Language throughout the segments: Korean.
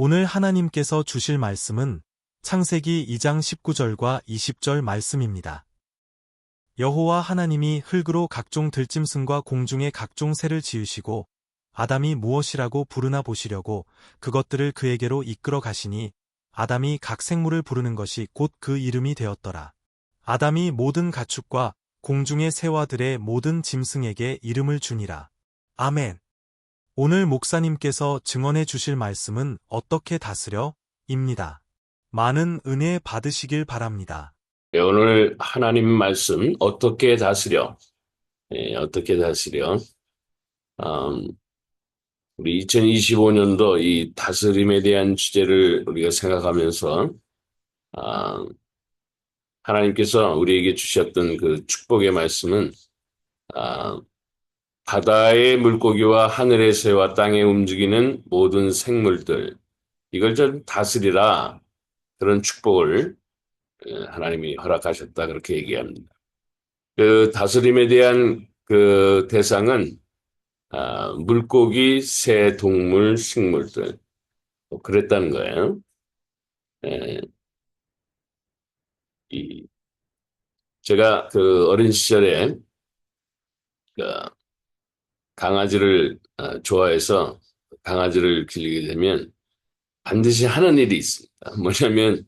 오늘 하나님께서 주실 말씀은 창세기 2장 19절과 20절 말씀입니다. 여호와 하나님이 흙으로 각종 들짐승과 공중의 각종 새를 지으시고 아담이 무엇이라고 부르나 보시려고 그것들을 그에게로 이끌어 가시니 아담이 각 생물을 부르는 것이 곧 그 이름이 되었더라. 아담이 모든 가축과 공중의 새와들의 모든 짐승에게 이름을 주니라. 아멘. 오늘 목사님께서 증언해 주실 말씀은 어떻게 다스려? 입니다. 많은 은혜 받으시길 바랍니다. 예, 오늘 하나님 말씀 어떻게 다스려? 예, 어떻게 다스려? 음, 우리 2025년도 이 다스림에 대한 주제를 우리가 생각하면서 아, 하나님께서 우리에게 주셨던 그 축복의 말씀은 아, 바다의 물고기와 하늘의 새와 땅에 움직이는 모든 생물들 이걸 좀 다스리라 그런 축복을 예, 하나님이 허락하셨다 그렇게 얘기합니다. 그 다스림에 대한 그 대상은 아, 물고기, 새, 동물, 식물들 뭐 그랬다는 거예요. 예, 이 제가 그 어린 시절에 그 강아지를 어, 좋아해서 강아지를 기르게 되면 반드시 하는 일이 있습니다. 뭐냐면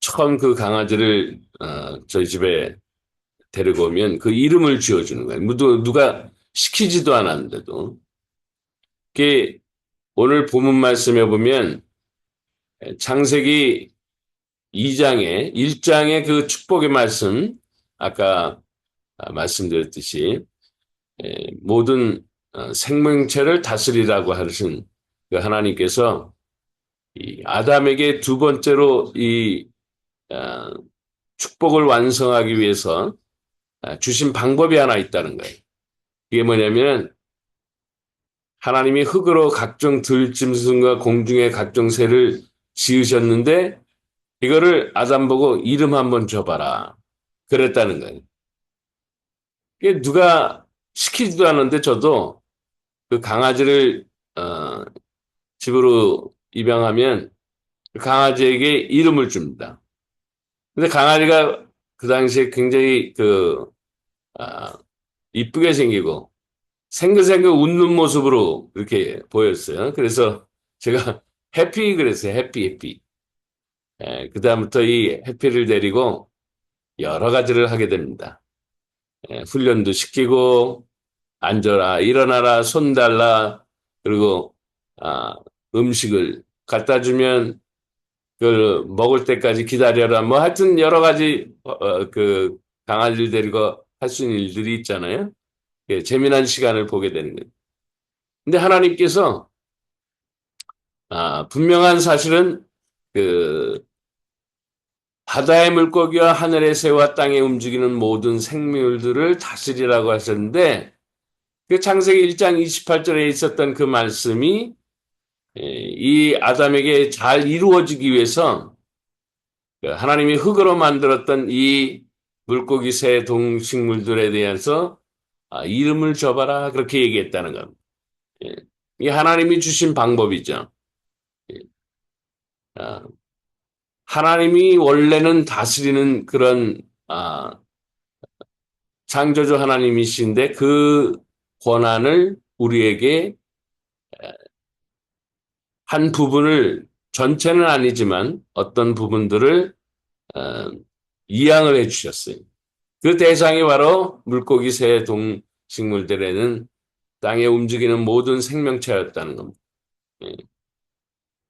처음 그 강아지를 어, 저희 집에 데리고 오면 그 이름을 지어주는 거예요. 누, 누가 시키지도 않았는데도. 오늘 본문 말씀에 보면 창세기 2장에 1장의 그 축복의 말씀 아까 말씀드렸듯이 모든 어, 생명체를 다스리라고 하신 그 하나님께서 이 아담에게 두 번째로 이 어, 축복을 완성하기 위해서 어, 주신 방법이 하나 있다는 거예요. 이게 뭐냐면 하나님이 흙으로 각종 들짐승과 공중의 각종 새를 지으셨는데 이거를 아담 보고 이름 한번 줘봐라. 그랬다는 거예요. 이게 누가 시키지도 않는데 저도 그 강아지를 어, 집으로 입양하면 그 강아지에게 이름을 줍니다. 근데 강아지가 그 당시에 굉장히 그 아, 이쁘게 생기고 생글생글 웃는 모습으로 이렇게 보였어요. 그래서 제가 해피 그랬어요. 해피 해피. 예, 그 다음부터 이 해피를 데리고 여러 가지를 하게 됩니다. 예, 훈련도 시키고 앉아라, 일어나라, 손 달라, 그리고 아, 음식을 갖다 주면 그걸 먹을 때까지 기다려라. 뭐 하여튼 여러 가지 어, 어그 강아지를 데리고 할 수 있는 일들이 있잖아요. 예, 재미난 시간을 보게 되는 거예요. 근데 하나님께서 아, 분명한 사실은 그 바다의 물고기와 하늘의 새와 땅에 움직이는 모든 생물들을 다스리라고 하셨는데 그 창세기 1장 28절에 있었던 그 말씀이 이 아담에게 잘 이루어지기 위해서 그 하나님이 흙으로 만들었던 이 물고기 새 동식물들에 대해서 아, 이름을 줘봐라 그렇게 얘기했다는 겁니다. 이 하나님이 주신 방법이죠. 아, 하나님이 원래는 다스리는 그런 아, 창조주 하나님이신데 그 권한을 우리에게 한 부분을 전체는 아니지만 어떤 부분들을 어, 이양을 해 주셨어요. 그 대상이 바로 물고기, 새, 동식물들에는 땅에 움직이는 모든 생명체였다는 겁니다. 예.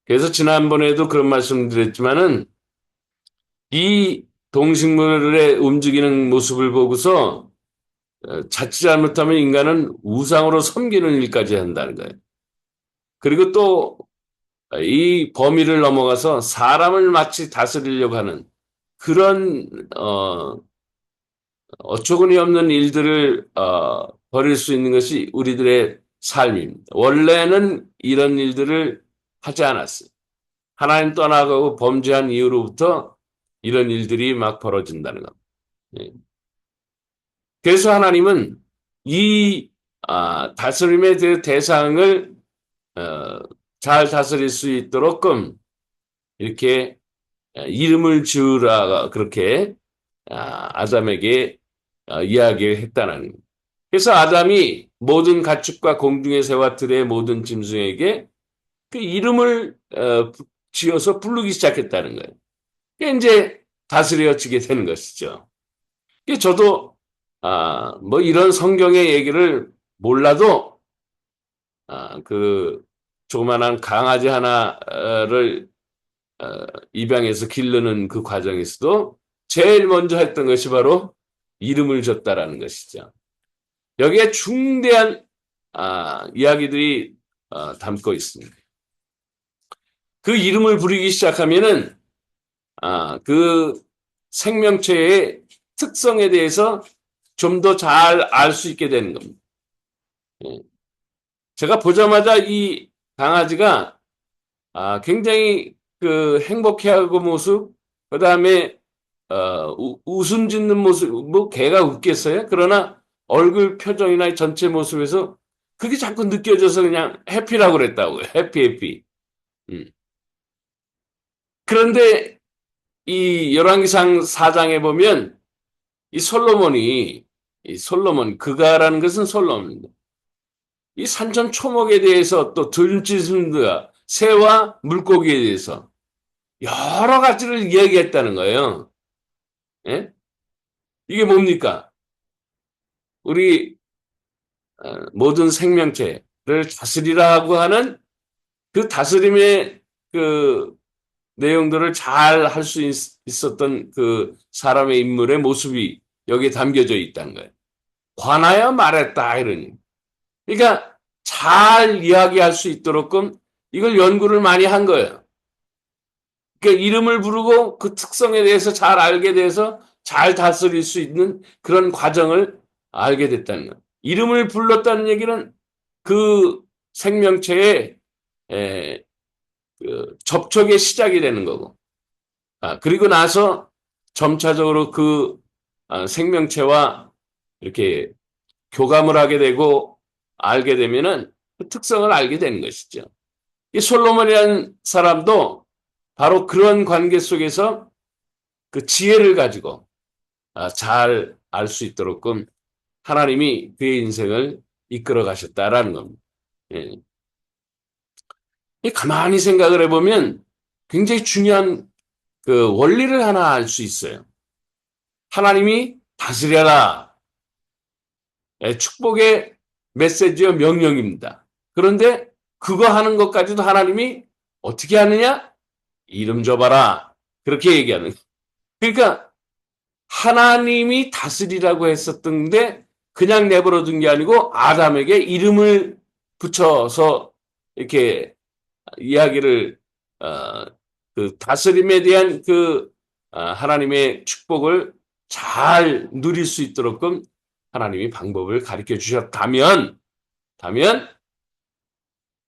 그래서 지난번에도 그런 말씀 드렸지만은 이 동식물의 움직이는 모습을 보고서 어, 자칫 잘못하면 인간은 우상으로 섬기는 일까지 한다는 거예요. 그리고 또 이 범위를 넘어가서 사람을 마치 다스리려고 하는 그런 어, 어처구니 없는 일들을 어, 벌일 수 있는 것이 우리들의 삶입니다. 원래는 이런 일들을 하지 않았어요. 하나님 떠나가고 범죄한 이후로부터 이런 일들이 막 벌어진다는 겁니다. 예. 그래서 하나님은 이 아, 다스림의 그 대상을 어, 잘 다스릴 수 있도록끔 이렇게 이름을 지으라 그렇게 아, 아담에게 어, 이야기를 했다는. 그래서 아담이 모든 가축과 공중의 새와 들의 모든 짐승에게 그 이름을 어, 지어서 부르기 시작했다는 거예요. 이제 다스려지게 되는 것이죠. 저도 아, 뭐 이런 성경의 얘기를 몰라도 아, 그 조그만한 강아지 하나를 어, 입양해서 기르는 그 과정에서도 제일 먼저 했던 것이 바로 이름을 줬다라는 것이죠. 여기에 중대한 아, 이야기들이 어, 담고 있습니다. 그 이름을 부르기 시작하면은 아, 그 생명체의 특성에 대해서 좀 더 잘 알 수 있게 되는 겁니다. 예. 제가 보자마자 이 강아지가 아, 굉장히 그 행복해하고 모습, 그 다음에 어, 우- 웃음 짓는 모습, 뭐 개가 웃겠어요? 그러나 얼굴 표정이나 전체 모습에서 그게 자꾸 느껴져서 그냥 해피라고 그랬다고요. 해피 해피. 음. 그런데 이 열왕기상 4장에 보면 이 솔로몬이 이 솔로몬 그가라는 것은 솔로몬입니다. 이 산천 초목에 대해서 또 들짐승과 새와 물고기에 대해서 여러 가지를 이야기했다는 거예요. 예? 이게 뭡니까? 우리 어, 모든 생명체를 다스리라고 하는 그 다스림의 그 내용들을 잘 할 수 있었던 그 사람의 인물의 모습이 여기에 담겨져 있다는 거예요. 관하여 말했다 이러니. 그러니까 잘 이야기할 수 있도록끔 이걸 연구를 많이 한 거예요. 그러니까 이름을 부르고 그 특성에 대해서 잘 알게 돼서 잘 다스릴 수 있는 그런 과정을 알게 됐다는 거예요. 이름을 불렀다는 얘기는 그 생명체의 에, 그 접촉의 시작이 되는 거고, 아, 그리고 나서 점차적으로 그 아, 생명체와 이렇게 교감을 하게 되고 알게 되면은 그 특성을 알게 되는 것이죠. 이 솔로몬이라는 사람도 바로 그런 관계 속에서 그 지혜를 가지고 아, 잘알 수 있도록끔 하나님이 그의 인생을 이끌어 가셨다라는 겁니다. 예. 이 가만히 생각을 해보면 굉장히 중요한 그 원리를 하나 알 수 있어요. 하나님이 다스려라. 예, 축복의 메시지와 명령입니다. 그런데 그거 하는 것까지도 하나님이 어떻게 하느냐? 이름 줘봐라. 그렇게 얘기하는. 그러니까 하나님이 다스리라고 했었던데 그냥 내버려 둔 게 아니고 아담에게 이름을 붙여서 이렇게 이야기를 어, 그 다스림에 대한 그 어, 하나님의 축복을 잘 누릴 수 있도록끔 하나님이 방법을 가르쳐 주셨다면 다면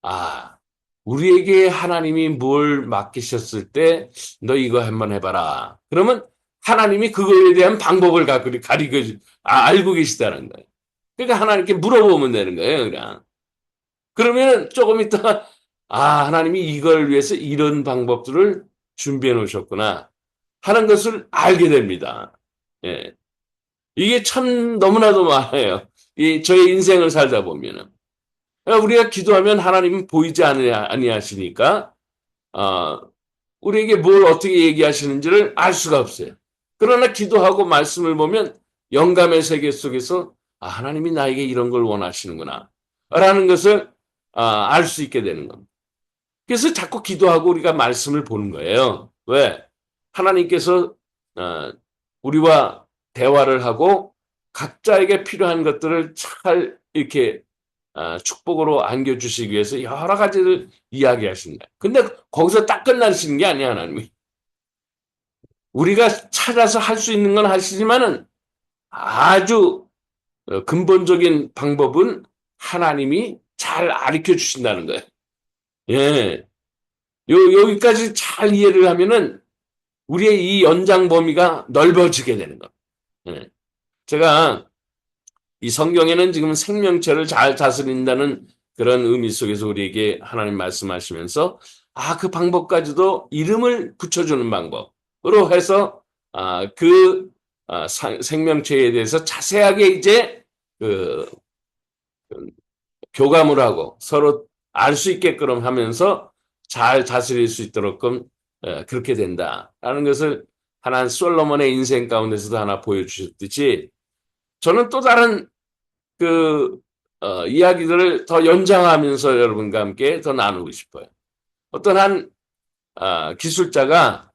아 우리에게 하나님이 뭘 맡기셨을 때 너 이거 한번 해봐라. 그러면 하나님이 그거에 대한 방법을 가르쳐 주, 아, 알고 계시다는 거예요. 그러니까 하나님께 물어보면 되는 거예요, 그냥. 그러면 조금 있다가 아, 하나님이 이걸 위해서 이런 방법들을 준비해 놓으셨구나 하는 것을 알게 됩니다. 예. 이게 참 너무나도 많아요. 이 저의 인생을 살다 보면은 우리가 기도하면 하나님은 보이지 아니하시니까 어, 우리에게 뭘 어떻게 얘기하시는지를 알 수가 없어요. 그러나 기도하고 말씀을 보면 영감의 세계 속에서 아, 하나님이 나에게 이런 걸 원하시는구나 라는 것을 아, 알 수 있게 되는 겁니다. 그래서 자꾸 기도하고 우리가 말씀을 보는 거예요. 왜? 하나님께서 어, 우리와 대화를 하고 각자에게 필요한 것들을 잘 이렇게 어, 축복으로 안겨주시기 위해서 여러 가지를 이야기하신다. 근데 거기서 딱 끝나시는 게 아니야, 하나님이. 우리가 찾아서 할 수 있는 건 하시지만은 아주 어, 근본적인 방법은 하나님이 잘 가르쳐 주신다는 거예요. 예. 요, 여기까지 잘 이해를 하면은 우리의 이 연장 범위가 넓어지게 되는 거. 예. 제가 이 성경에는 지금 생명체를 잘 다스린다는 그런 의미 속에서 우리에게 하나님 말씀하시면서 아, 그 방법까지도 이름을 붙여주는 방법으로 해서 아, 그 아, 상- 생명체에 대해서 자세하게 이제 그, 그 교감을 하고 서로 알 수 있게끔 하면서 잘 다스릴 수 있도록끔 어, 그렇게 된다라는 것을 하나 솔로몬의 인생 가운데서도 하나 보여주셨듯이 저는 또 다른 그 어, 이야기들을 더 연장하면서 여러분과 함께 더 나누고 싶어요. 어떤 한 아, 기술자가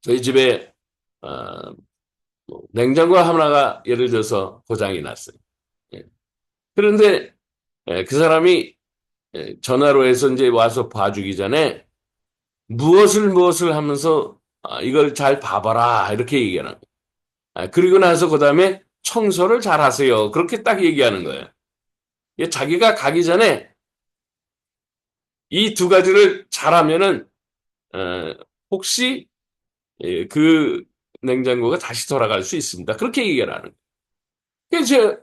저희 집에 어, 뭐 냉장고 하나가 예를 들어서 고장이 났어요. 예. 그런데 예, 그 사람이 예, 전화로 해서 이제 와서 봐주기 전에 무엇을 무엇을 하면서 아, 이걸 잘 봐봐라 이렇게 얘기하는 거예요. 아, 그리고 나서 그 다음에 청소를 잘 하세요. 그렇게 딱 얘기하는 거예요. 자기가 가기 전에 이 두 가지를 잘하면은 어, 혹시 예, 그 냉장고가 다시 돌아갈 수 있습니다. 그렇게 얘기를 하는 거예요. 그래서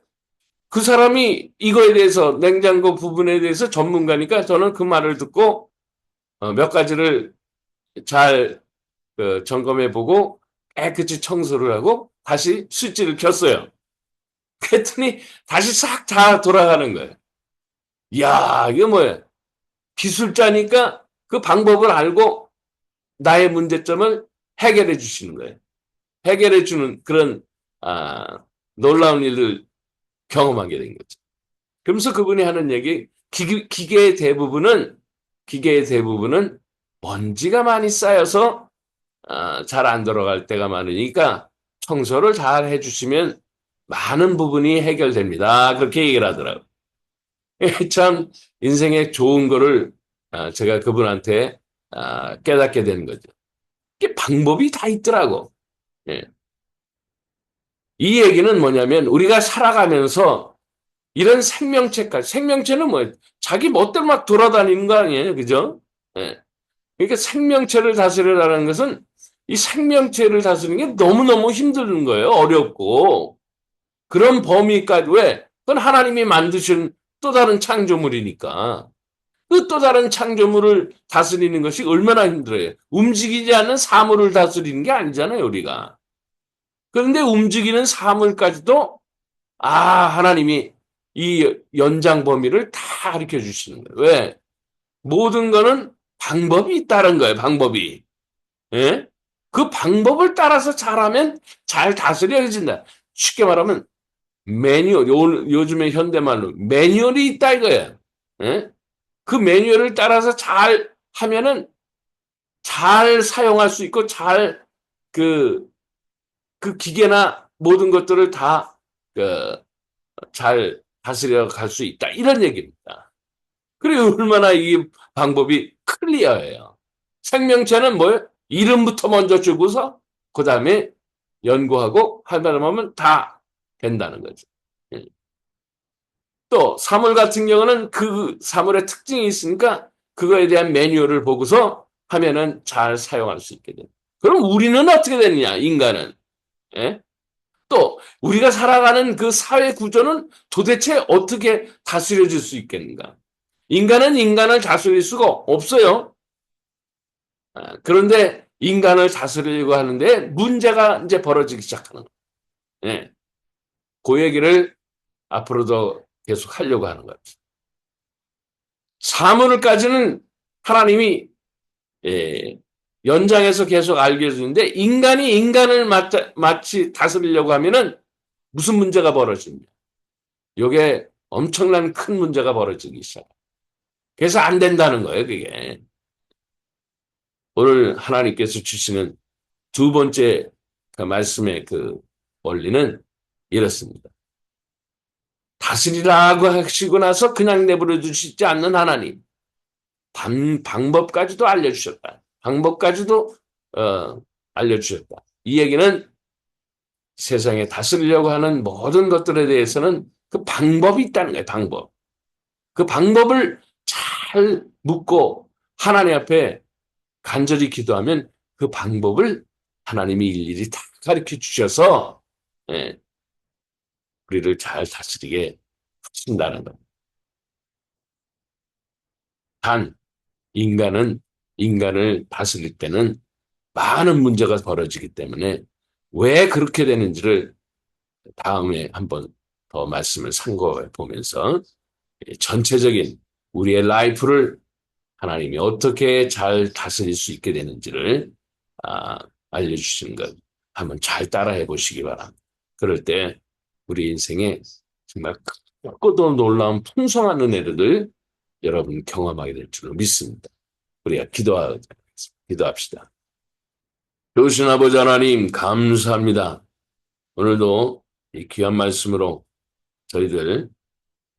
그 사람이 이거에 대해서 냉장고 부분에 대해서 전문가니까 저는 그 말을 듣고 어, 몇 가지를 잘 그, 점검해 보고 깨끗이 청소를 하고 다시 스위치를 켰어요. 그랬더니 다시 싹 다 돌아가는 거예요. 이야, 이게 뭐야? 기술자니까 그 방법을 알고 나의 문제점을 해결해 주시는 거예요. 해결해 주는 그런 아, 놀라운 일을 경험하게 된 거죠. 그러면서 그분이 하는 얘기, 기계, 기계의 대부분은 기계의 대부분은 먼지가 많이 쌓여서 아, 잘안 들어갈 때가 많으니까 청소를 잘 해주시면 많은 부분이 해결됩니다. 그렇게 얘기를 하더라고요. 참 인생에 좋은 거를 아, 제가 그분한테 아, 깨닫게 되는 거죠. 이게 방법이 다 있더라고. 예. 이 얘기는 뭐냐면 우리가 살아가면서 이런 생명체까지 생명체는 뭐 자기 멋대로 막 돌아다니는 거 아니에요, 그죠? 예. 그러니까 생명체를 다스리라는 것은 이 생명체를 다스리는 게 너무너무 힘든 거예요. 어렵고. 그런 범위까지, 왜? 그건 하나님이 만드신 또 다른 창조물이니까. 그 또 다른 창조물을 다스리는 것이 얼마나 힘들어요. 움직이지 않는 사물을 다스리는 게 아니잖아요, 우리가. 그런데 움직이는 사물까지도, 아, 하나님이 이 연장 범위를 다 가르쳐 주시는 거예요. 왜? 모든 거는 방법이 있다는 거예요, 방법이. 예? 그 방법을 따라서 잘하면 잘 다스려진다. 쉽게 말하면 매뉴얼, 요, 요즘에 현대말로 매뉴얼이 있다 이거예요. 예? 그 매뉴얼을 따라서 잘 하면은 잘 사용할 수 있고 잘 그, 그 기계나 모든 것들을 다, 그, 잘 다스려 갈 수 있다. 이런 얘기입니다. 그리고 얼마나 이 방법이 클리어해요. 생명체는 뭐예요? 이름부터 먼저 주고서 그 다음에 연구하고 하다 보면 다 된다는 거죠. 예. 또 사물 같은 경우는 그 사물의 특징이 있으니까 그거에 대한 매뉴얼을 보고서 하면은 잘 사용할 수 있게 돼요. 그럼 우리는 어떻게 되느냐? 인간은 예? 또 우리가 살아가는 그 사회 구조는 도대체 어떻게 다스려질 수 있겠는가? 인간은 인간을 다스릴 수가 없어요. 아, 그런데 인간을 다스리려고 하는데 문제가 이제 벌어지기 시작하는 거예요. 예. 그 얘기를 앞으로도 계속 하려고 하는 거예요. 사물을까지는 하나님이 예, 연장해서 계속 알게 해주는데 인간이 인간을 마치, 마치 다스리려고 하면은 무슨 문제가 벌어집니까? 이게 엄청난 큰 문제가 벌어지기 시작. 그래서 안 된다는 거예요, 그게. 오늘 하나님께서 주시는 두 번째 그 말씀의 그 원리는 이렇습니다. 다스리라고 하시고 나서 그냥 내버려 두시지 않는 하나님. 방, 방법까지도 알려주셨다. 방법까지도 어, 알려주셨다. 이 얘기는 세상에 다스리려고 하는 모든 것들에 대해서는 그 방법이 있다는 거예요. 방법. 그 방법을 잘 묻고 하나님 앞에 간절히 기도하면 그 방법을 하나님이 일일이 다 가르쳐 주셔서 예, 우리를 잘 다스리게 하신다는 겁니다. 단, 인간은 인간을 다스릴 때는 많은 문제가 벌어지기 때문에 왜 그렇게 되는지를 다음에 한번 더 말씀을 참고해 보면서 전체적인 우리의 라이프를 하나님이 어떻게 잘 다스릴 수 있게 되는지를 아, 알려주시는 것 한번 잘 따라해 보시기 바랍니다. 그럴 때 우리 인생에 정말 크고도 놀라운 풍성한 은혜를 여러분 경험하게 될 줄로 믿습니다. 우리가 기도하, 기도합시다. 좋으신 아버지 하나님 감사합니다. 오늘도 이 귀한 말씀으로 저희들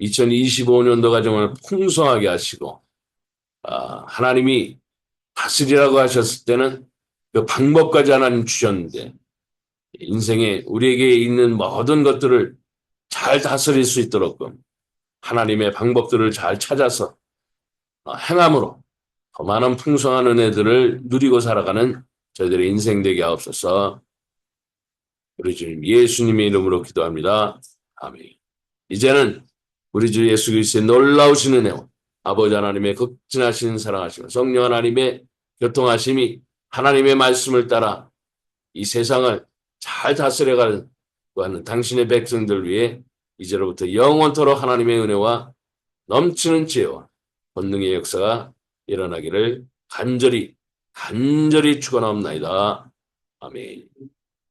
2025년도가 정말 풍성하게 하시고 아, 하나님이 다스리라고 하셨을 때는 그 방법까지 하나님 주셨는데 인생에 우리에게 있는 모든 것들을 잘 다스릴 수 있도록 하나님의 방법들을 잘 찾아서 어, 행함으로 더 많은 풍성한 은혜들을 누리고 살아가는 저희들의 인생 되게 하옵소서. 우리 주님 예수님의 이름으로 기도합니다. 아멘. 이제는 우리 주 예수 그리스도의 놀라우신 은혜와 아버지 하나님의 극진하신 사랑하시고 성령 하나님의 교통하심이 하나님의 말씀을 따라 이 세상을 잘 다스려가는 당신의 백성들 위해 이제로부터 영원토록 하나님의 은혜와 넘치는 지혜와 본능의 역사가 일어나기를 간절히 간절히 축원하옵나이다. 아멘.